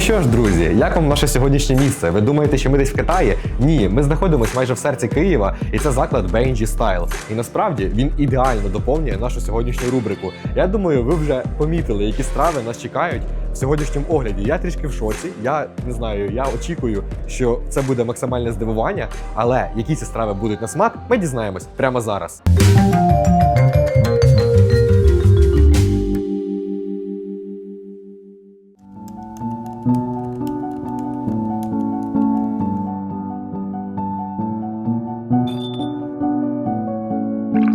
Що ж, друзі, як вам наше сьогоднішнє місце? Ви думаєте, що ми десь в Китаї? Ні, ми знаходимося майже в серці Києва, і це заклад B&G Style. І насправді він ідеально доповнює нашу сьогоднішню рубрику. Я думаю, ви вже помітили, які страви нас чекають в сьогоднішньому огляді. Я трішки в шоці. Я не знаю, я очікую, що це буде максимальне здивування. Але які ці страви будуть на смак, ми дізнаємось прямо зараз. Це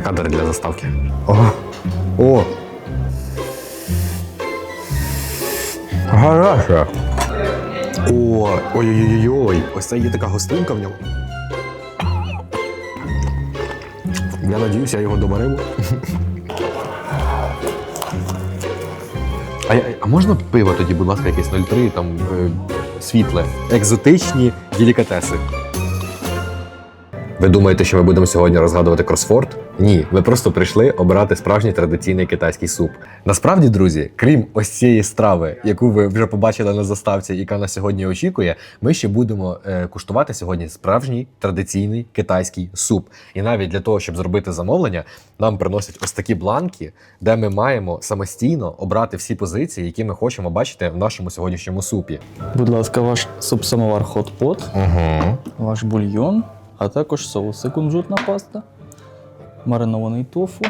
кадр для заставки. О! Ой-ой-ой! Ось це є така гостинка в ньому. Я надіюся, я його домарив. А, а можна пиво тоді, будь ласка, якесь 03, там е, світле, екзотичні делікатеси. Ви думаєте, що ми будемо сьогодні розгадувати кросфорд? Ні, ви просто прийшли обирати справжній традиційний китайський суп. Насправді, друзі, крім ось цієї страви, яку ви вже побачили на заставці, яка нас сьогодні очікує, ми ще будемо е, куштувати сьогодні справжній традиційний китайський суп. І навіть для того, щоб зробити замовлення, нам приносять ось такі бланки, де ми маємо самостійно обрати всі позиції, які ми хочемо бачити в нашому сьогоднішньому супі. Будь ласка, ваш суп-самовар хот-pot, Угу. ваш бульйон, а також соуси кунжутна паста, маринований тофу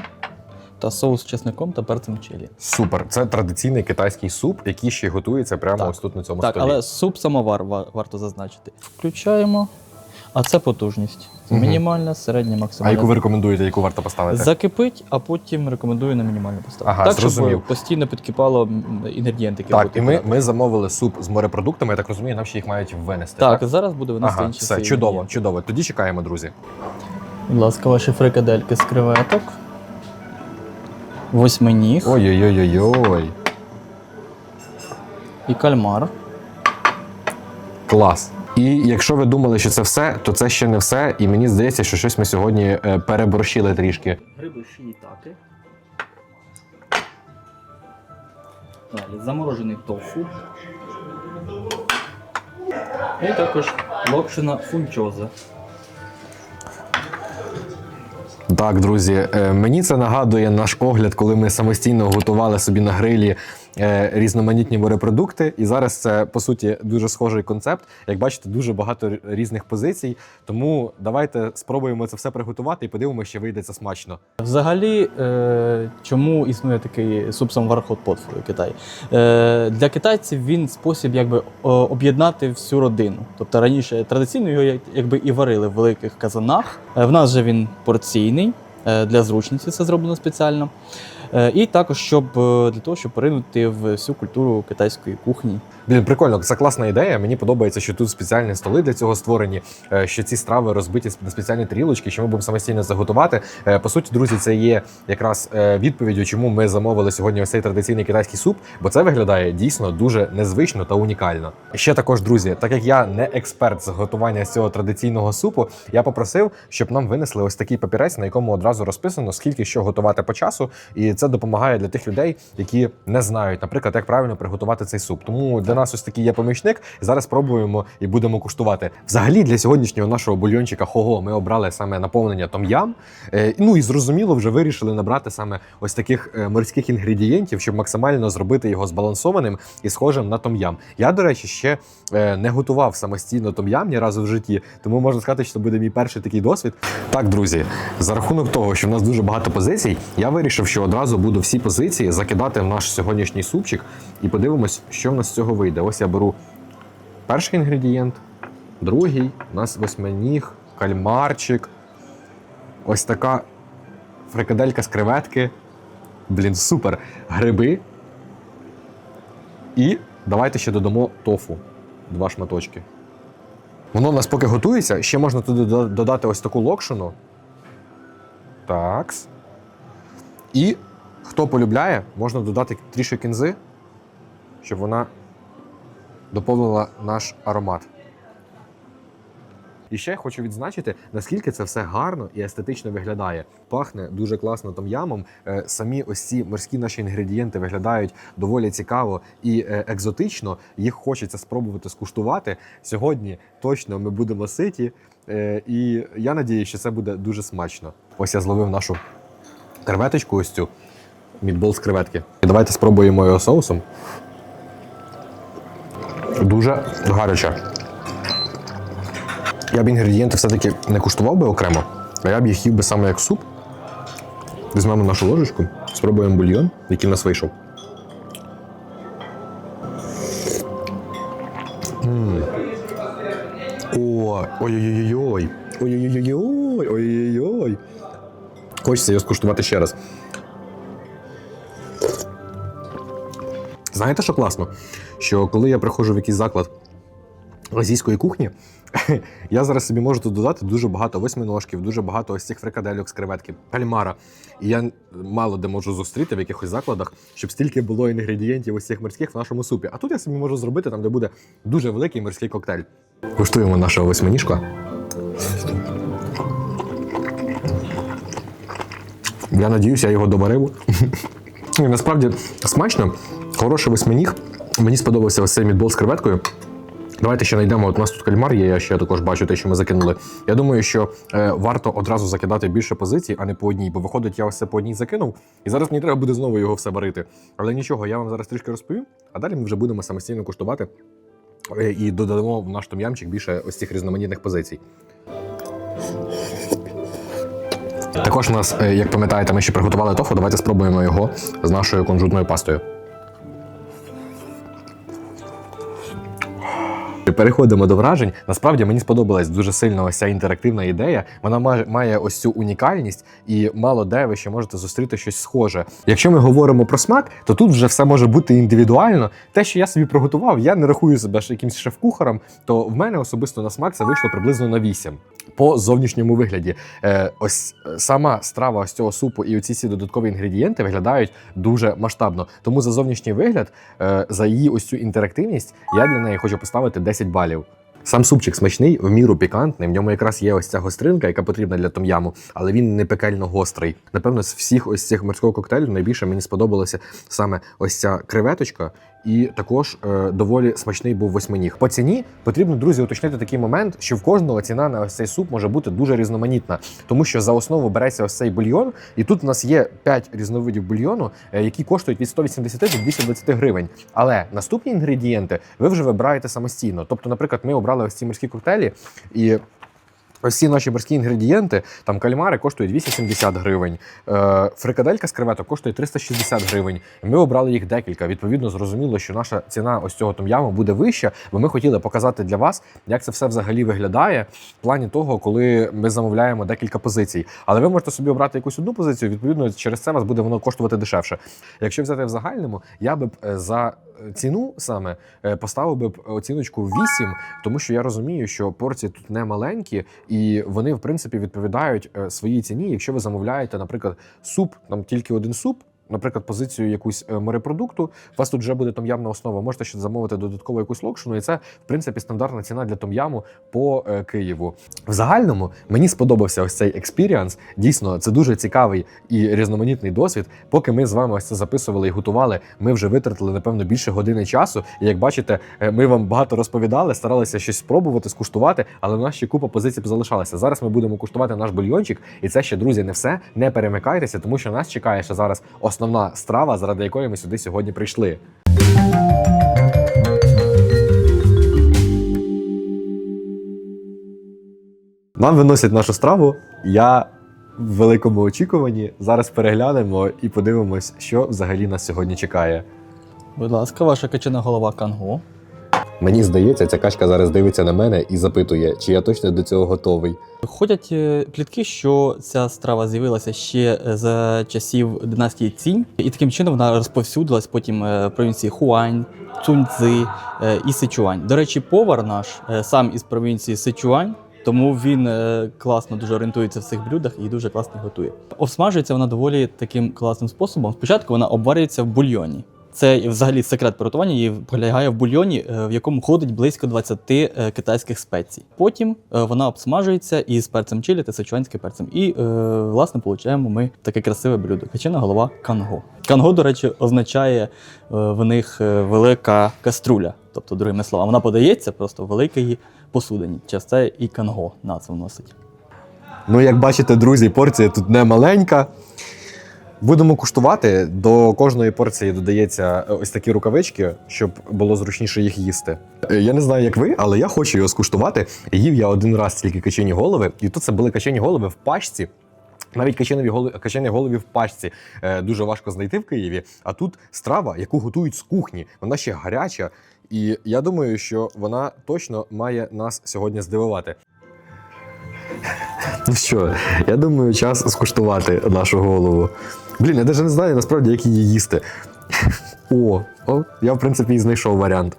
та соус з чесником та перцем чилі. Супер, це традиційний китайський суп, який ще готується прямо Так. ось тут на цьому Так, столі. але суп-самовар ва- варто зазначити. Включаємо. А це потужність. Це Мгм. мінімальна, середня, А максимальна. яку ви рекомендуєте, яку варто поставити? Закипить, а потім рекомендую на мінімальну поставити. Ага, так, зрозумів. щоб постійно підкипало м, інгредієнти, які Так, і ми, ми замовили суп з морепродуктами, я так розумію, нам ще їх мають винести. Так, зараз буде винести Ага, інші все, всі чудово, інгредієнти. чудово. Тоді чекаємо, друзі. Будь ласка, ваші фрикадельки з креветок. Восьминіг Ой-ой-ой-ой-ой. і кальмар. Клас. І якщо ви думали, що це все, то це ще не все. І мені здається, що щось ми сьогодні е, переборщили трішки. Гриби шиїтаки. Далі заморожений тофу. І також локшина фунчоза. Так, друзі, е, мені це нагадує наш огляд, коли ми самостійно готували собі на грилі різноманітні морепродукти. І зараз це по суті дуже схожий концепт. Як бачите, дуже багато різних позицій. Тому давайте спробуємо це все приготувати і подивимося, чи вийде це смачно. Взагалі, е, чому існує такий в Китаї? Е, для китайців він спосіб якби об'єднати всю родину. Тобто раніше традиційно його якби і варили в великих казанах. Е, в нас же він порційний. е, Для зручності це зроблено спеціально. Е, І також щоб е, для того, щоб поринути в всю культуру китайської кухні. Блін, прикольно, це класна ідея. Мені подобається, що тут спеціальні столи для цього створені, е, що ці страви розбиті на спеціальні тарілочки, що ми будемо самостійно заготувати. По суті, друзі, це є якраз відповіддю, чому ми замовили сьогодні ось цей традиційний китайський суп, бо це виглядає дійсно дуже незвично та унікально. Ще також, друзі, так як я не експерт з готування цього традиційного супу, я попросив, щоб нам винесли ось такий папірець, на якому одразу розписано, скільки що готувати по часу, і це допомагає для тих людей, які не знають, наприклад, як правильно приготувати цей суп. Тому для нас ось такий є помічник. Зараз спробуємо і будемо куштувати. Взагалі для сьогоднішнього нашого бульйончика хого ми обрали саме наповнення том'ям. Е, ну і зрозуміло, вже вирішили набрати саме ось таких е, морських інгредієнтів, щоб максимально зробити його збалансованим і схожим на том'ям. Я, до речі, ще е, не готував самостійно том'ям ні разу в житті, тому можна сказати, що це буде мій перший такий досвід. Так, друзі, за рахунок того, що в нас дуже багато позицій, я вирішив, що одразу буду всі позиції закидати в наш сьогоднішній супчик і подивимось, що в нас з цього вийде. Ось я беру перший інгредієнт, другий, у нас восьминіг, кальмарчик, ось така фрикаделька з креветки. Блін, супер. Гриби. І давайте ще додамо тофу. Два шматочки. Воно у нас поки готується, ще можна туди додати ось таку локшину. Такс. І Хто полюбляє, можна додати трішки кінзи, щоб вона доповнила наш аромат. І ще хочу відзначити, наскільки це все гарно і естетично виглядає. Пахне дуже класно том'ямом. Е, Самі ось ці морські наші інгредієнти виглядають доволі цікаво і е, екзотично. Їх хочеться спробувати скуштувати. Сьогодні точно ми будемо ситі, е, і я надію, що це буде дуже смачно. Ось я зловив нашу креветочку, ось цю мідбол з креветки. І давайте спробуємо його соусом. Дуже гаряче. Я б інгредієнти все-таки не куштував би окремо, а я б їх їв би саме як суп. Візьмемо нашу ложечку, спробуємо бульйон, який в нас вийшов. М. О, ой-ой-ой-ой. Ой-ой-ой-ой. Ой-ой-ой. Хочеться його скуштувати ще раз. Знаєте, що класно? Що коли я приходжу в якийсь заклад азійської кухні, я зараз собі можу тут додати дуже багато восьминожків, дуже багато ось цих фрикадельок з креветки, кальмара. І я мало де можу зустріти в якихось закладах, щоб стільки було інгредієнтів ось цих морських в нашому супі. А тут я собі можу зробити там, де буде дуже великий морський коктейль. Куштуємо нашого восьминіжка. Я надіюся, я його доварив. І насправді смачно, хороший восьминіг. Мені сподобався цей мідбол з креветкою. Давайте ще знайдемо. От у нас тут кальмар є, я ще також бачу те, що ми закинули. Я думаю, що е, варто одразу закидати більше позицій, а не по одній, бо виходить, я це по одній закинув, і зараз мені треба буде знову його все варити. Але нічого, я вам зараз трішки розповім, а далі ми вже будемо самостійно куштувати е, і додамо в наш том'ямчик більше ось цих різноманітних позицій. Також у нас, е, як пам'ятаєте, ми ще приготували тофу. Давайте спробуємо його з нашою кунжутною пастою. Переходимо до вражень. Насправді мені сподобалась дуже сильно ось ця інтерактивна ідея. Вона має, ось цю унікальність, і мало де ви ще можете зустріти щось схоже. Якщо ми говоримо про смак, то тут вже все може бути індивідуально. Те, що я собі приготував, я не рахую себе ж якимсь шеф-кухарем, то в мене особисто на смак це вийшло приблизно на 8. По зовнішньому вигляді, е, ось е, сама страва ось цього супу і оці всі додаткові інгредієнти виглядають дуже масштабно. Тому за зовнішній вигляд, е, за її ось цю інтерактивність, я для неї хочу поставити 10 балів. Сам супчик смачний, в міру пікантний. В ньому якраз є ось ця гостринка, яка потрібна для том'яму, але він не пекельно гострий. Напевно, з всіх ось цих морського коктейлю найбільше мені сподобалася саме ось ця креветочка. І також е, доволі смачний був восьминіг. По ціні потрібно, друзі, уточнити такий момент, що в кожного ціна на ось цей суп може бути дуже різноманітна, тому що за основу береться ось цей бульйон, і тут у нас є 5 різновидів бульйону, е, які коштують від 180 до 220 гривень. Але наступні інгредієнти ви вже вибираєте самостійно. Тобто, наприклад, ми обрали ось ці морські коктейлі і. Ось ці наші морські інгредієнти, там кальмари коштують 270 гривень, е, фрикаделька з креветок коштує 360 гривень. Ми обрали їх декілька. Відповідно, зрозуміло, що наша ціна ось цього том'яму буде вища, бо ми хотіли показати для вас, як це все взагалі виглядає в плані того, коли ми замовляємо декілька позицій. Але ви можете собі обрати якусь одну позицію, відповідно, через це вас буде воно коштувати дешевше. Якщо взяти в загальному, я би е, за ціну саме е, поставив би оціночку 8, тому що я розумію, що порції тут не маленькі, і вони, в принципі, відповідають е, своїй ціні. Якщо ви замовляєте, наприклад, суп, там тільки один суп. Наприклад, позицію якусь е, морепродукту, у вас тут вже буде том'ямна основа. Можете ще замовити додатково якусь локшину, і це, в принципі, стандартна ціна для том'яму по е, Києву. В загальному мені сподобався ось цей експіріанс. Дійсно, це дуже цікавий і різноманітний досвід. Поки ми з вами ось це записували і готували, ми вже витратили напевно більше години часу. І як бачите, е, ми вам багато розповідали, старалися щось спробувати, скуштувати, але в нас ще купа позицій залишалася. Зараз ми будемо куштувати наш бульйончик, і це ще друзі не все. Не перемикайтеся, тому що нас чекає ще зараз основна страва, заради якої ми сюди сьогодні прийшли. Нам виносять нашу страву. Я в великому очікуванні. Зараз переглянемо і подивимось, що взагалі нас сьогодні чекає. Будь ласка, ваша качана голова канго. Мені здається, ця качка зараз дивиться на мене і запитує, чи я точно до цього готовий. Ходять е, плітки, що ця страва з'явилася ще е, за часів династії Цінь, і таким чином вона розповсюдилась потім е, в провінції Хуань, Цуньцзи і Сичуань. До речі, повар наш сам із провінції Сичуань. тому він класно дуже орієнтується в цих блюдах і дуже класно готує. Обсмажується вона доволі таким класним способом. Спочатку вона обварюється в бульйоні. Це взагалі секрет приготування її полягає в бульйоні, е, в якому ходить близько 20 е, китайських спецій. Потім е, вона обсмажується із перцем чилі та сичуанським перцем. І власне получаємо ми таке красиве блюдо. Качена голова канго. Канго, до речі, означає в них велика каструля. Тобто, другими словами, вона подається просто в великій посудині. Це і канго назву носить. Ну, як бачите, друзі, порція тут не маленька. Будемо куштувати. До кожної порції додається е, ось такі рукавички, щоб було зручніше їх їсти. Е, Я не знаю, як ви, але я хочу його скуштувати. Їв я один раз тільки качені голови, і тут це були качені голови в пачці. Навіть каченові голови, качені голові в пачці е, дуже важко знайти в Києві. А тут страва, яку готують з кухні, вона ще гаряча. І я думаю, що вона точно має нас сьогодні здивувати. Ну що, я думаю, час скуштувати нашу голову. Блін, я навіть не знаю насправді, як її їсти. О, о, я в принципі і знайшов варіант.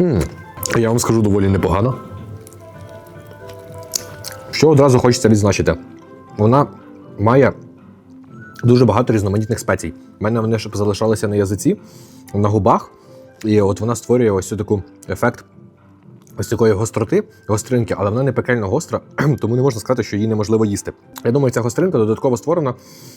м Я вам скажу доволі непогано. Що одразу хочеться відзначити? Вона має дуже багато різноманітних спецій. У мене вони ще залишалися на язиці, на губах, і от вона створює ось таку ефект ось такої гостроти, гостринки, але вона не пекельно гостра, тому не можна сказати, що її неможливо їсти. Я думаю, ця гостринка додатково створена,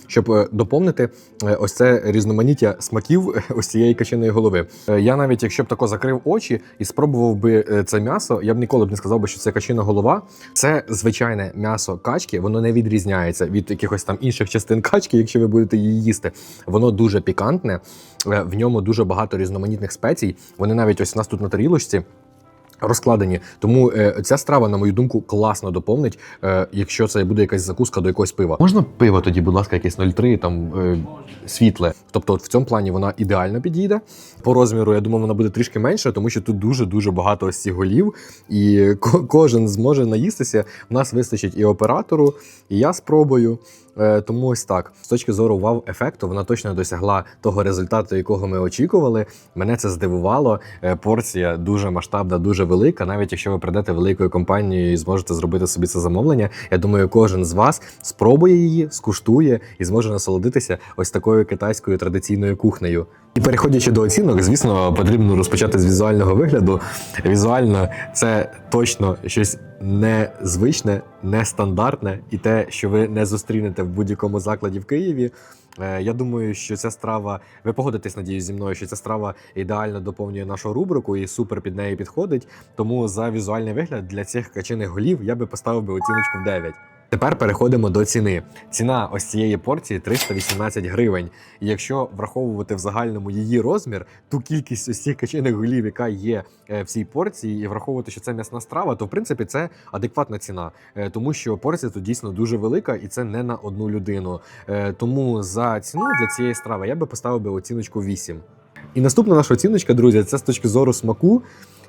щоб е, доповнити е, ось це різноманіття смаків ось цієї каченої голови. Е, Я навіть, якщо б тако закрив очі і спробував би це м'ясо, я б ніколи б не сказав би, що це качина голова. Це звичайне м'ясо качки, воно не відрізняється від якихось там інших частин качки, якщо ви будете її їсти. Воно дуже пікантне, в ньому дуже багато різноманітних спецій. Вони навіть ось у нас тут на тарілочці. Розкладені, тому е, ця страва, на мою думку, класно доповнить, е, якщо це буде якась закуска до якогось пива. Можна пиво тоді, будь ласка, якесь 0,3, там е, світле. Тобто, от в цьому плані вона ідеально підійде. По розміру, я думаю, вона буде трішки менше, тому що тут дуже дуже багато ось цих голів, і ко- кожен зможе наїстися. У нас вистачить і оператору, і я спробую. Е, Тому ось так. З точки зору вау-ефекту, вона точно досягла того результату, якого ми очікували. Мене це здивувало. Е, Порція дуже масштабна, дуже велика. Навіть якщо ви прийдете великою компанією і зможете зробити собі це замовлення, я думаю, кожен з вас спробує її, скуштує і зможе насолодитися ось такою китайською традиційною кухнею. І переходячи до оцінок, звісно, потрібно розпочати з візуального вигляду. Візуально це точно щось незвичне, нестандартне і те, що ви не зустрінете в будь-якому закладі в Києві. Е, Я думаю, що ця страва, ви погодитесь, надію, зі мною, що ця страва ідеально доповнює нашу рубрику і супер під неї підходить. Тому за візуальний вигляд для цих качених голів я би поставив би оціночку в 9. Тепер переходимо до ціни. Ціна ось цієї порції 318 гривень. І якщо враховувати в загальному її розмір, ту кількість цих качених голів, яка є е, в цій порції, і враховувати, що це м'ясна страва, то в принципі це адекватна ціна, Е, тому що порція тут дійсно дуже велика, і це не на одну людину. Е, Тому за ціну для цієї страви я би поставив би оціночку 8. І наступна наша оціночка, друзі, це з точки зору смаку.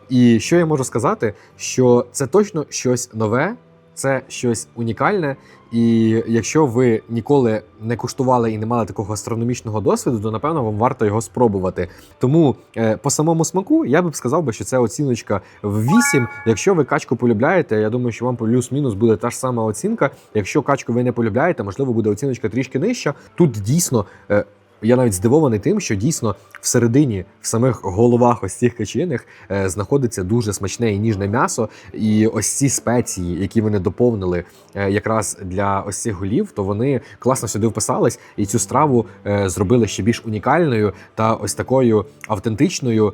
І що я можу сказати, що це точно щось нове, це щось унікальне. І якщо ви ніколи не куштували і не мали такого астрономічного досвіду, то напевно вам варто його спробувати. Тому е, по самому смаку я би сказав би, що це оціночка в 8. Якщо ви качку полюбляєте, я думаю, що вам плюс-мінус буде та ж сама оцінка. Якщо качку ви не полюбляєте, можливо, буде оціночка трішки нижча. Тут дійсно. Я навіть здивований тим, що дійсно всередині, в самих головах ось цих качиних е, знаходиться дуже смачне і ніжне м'ясо. І ось ці спеції, які вони доповнили е, якраз для ось цих голів, то вони класно сюди вписались і цю страву е, зробили ще більш унікальною та ось такою автентичною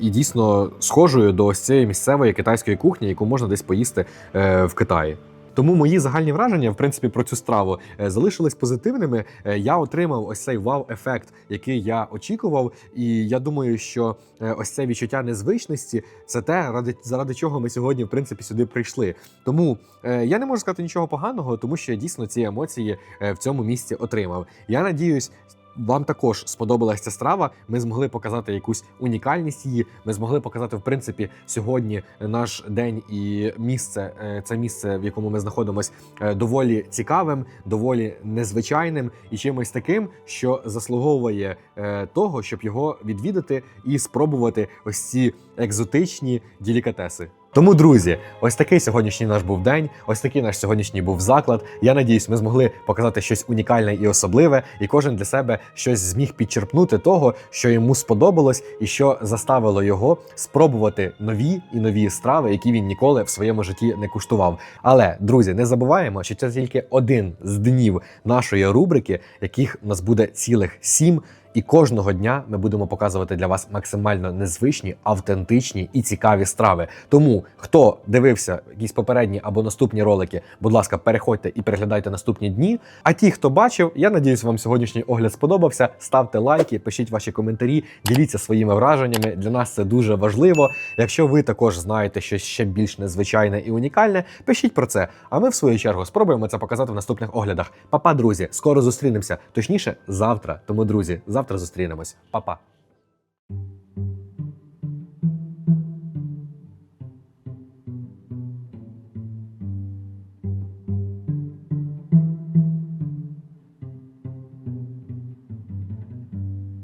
і дійсно схожою до ось цієї місцевої китайської кухні, яку можна десь поїсти в Китаї. Тому мої загальні враження, в принципі, про цю страву е, залишились позитивними. Е, Я отримав ось цей вау-ефект, який я очікував. І я думаю, що е, ось це відчуття незвичності це те, ради заради чого ми сьогодні, в принципі, сюди прийшли. Тому я не можу сказати нічого поганого, тому що я дійсно ці емоції в цьому місці отримав. Я надіюсь. Вам також сподобалася ця страва, ми змогли показати якусь унікальність її. Ми змогли показати, в принципі, сьогодні наш день і місце, е, це місце, в якому ми знаходимося, е, доволі цікавим, доволі незвичайним і чимось таким, що заслуговує е, того, щоб його відвідати і спробувати ось ці екзотичні делікатеси. Тому, друзі, ось такий сьогоднішній наш був день. Ось такий наш сьогоднішній був заклад. Я надіюсь, ми змогли показати щось унікальне і особливе, і кожен для себе щось зміг підчерпнути того, що йому сподобалось, і що заставило його спробувати нові і нові страви, які він ніколи в своєму житті не куштував. Але друзі, не забуваємо, що це тільки один з днів нашої рубрики, яких у нас буде цілих сім. І кожного дня ми будемо показувати для вас максимально незвичні, автентичні і цікаві страви. Тому хто дивився якісь попередні або наступні ролики, будь ласка, переходьте і переглядайте наступні дні. А ті, хто бачив, я надіюсь, вам сьогоднішній огляд сподобався. Ставте лайки, пишіть ваші коментарі, діліться своїми враженнями. Для нас це дуже важливо. Якщо ви також знаєте щось ще більш незвичайне і унікальне, пишіть про це. А ми, в свою чергу, спробуємо це показати в наступних оглядах. Па-па, друзі, скоро зустрінемося. Точніше, завтра. Тому, друзі, завтра зустрінемось. Па-па.